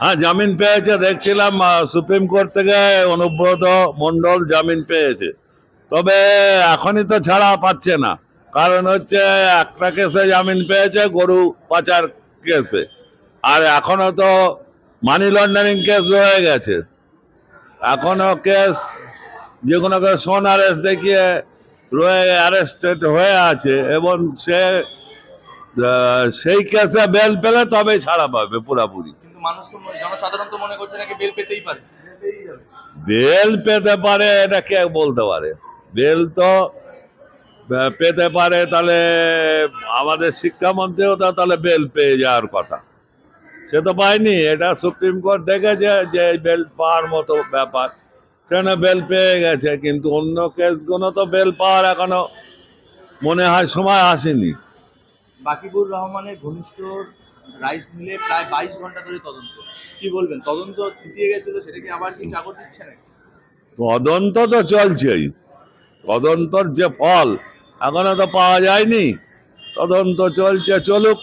হ্যাঁ জামিন পেয়েছে, দেখছিলাম সুপ্রিম কোর্ট থেকে অনুব্রত মন্ডল জামিন পেয়েছে। তবে এখনই তো ছাড়া পাচ্ছে না। কারণ হচ্ছে একটা কেসে জামিন পেয়েছে, গরু পাচার কেসে। আর এখনও তো মানি লন্ডারিং কেস রয়ে গেছে। এখনও কেস যে কোনো কেস সোন অ্যারেস্ট দেখিয়ে রয়ে অ্যারেস্টেড হয়ে আছে, এবং সে সেই কেসে বেল পেলে তবে ছাড়া পাবে পুরাপুরি। মানুষ তো জনসাধারণ তো মনে করছে নাকি বেল পেতেই পারে। বেল পেতে পারে, এটা কে বলতে পারে? বেল তো পেতে পারে তাহলে আমাদের শিক্ষামন্ত্রীও তো তাহলে বেল পেয়ে যাওয়ার কথা। সে তো পায়নি, এটা সুপ্রিম কোর্ট দেখেছে যে বেল পাওয়ার মতো ব্যাপার। সেখানে বেল পেয়ে গেছে? কিন্তু অন্য কেসগুলো তো বেল পাওয়ার এখনও মনে হয় সময় আসেনি। বাকিবুর রহমানের ঘনিষ্ঠ রাইস মিলে প্রায় বাইশ ঘণ্টা ধরে তদন্ত। কি বলবেন? তদন্ত থুতিয়ে গেছে তো সেটাকে আবার কি চাকর দিচ্ছে নাকি? তদন্ত তো চলছেই। তদন্তর যে ফল এখনও তো পাওয়া যায়নি। তদন্ত চলছে চলুক।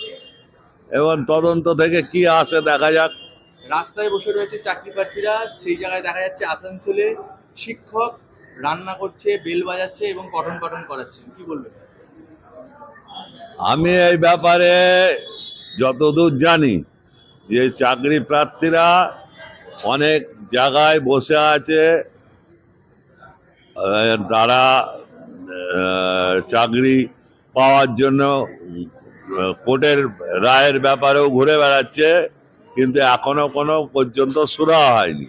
এবং তদন্ত থেকে কি আসে দেখা যাক। রাস্তায় বসে রয়েছে চাকরি প্রার্থীরা সেই জায়গায় দেখা যাচ্ছে আসানসোলে শিক্ষক রান্না করছে বেল বাজাচ্ছে এবং পঠন পাঠন করাচ্ছে কি বলবেন? আমি এই ব্যাপারে যতদূর জানি যে চাকরি প্রার্থীরা অনেক জায়গায় বসে আছে তারা চাকরি পাওয়ার জন্য কোর্টের রায়ের ব্যাপারেও ঘুরে বেড়াচ্ছে, কিন্তু এখনও কোনো পর্যন্ত সুরা হয়নি।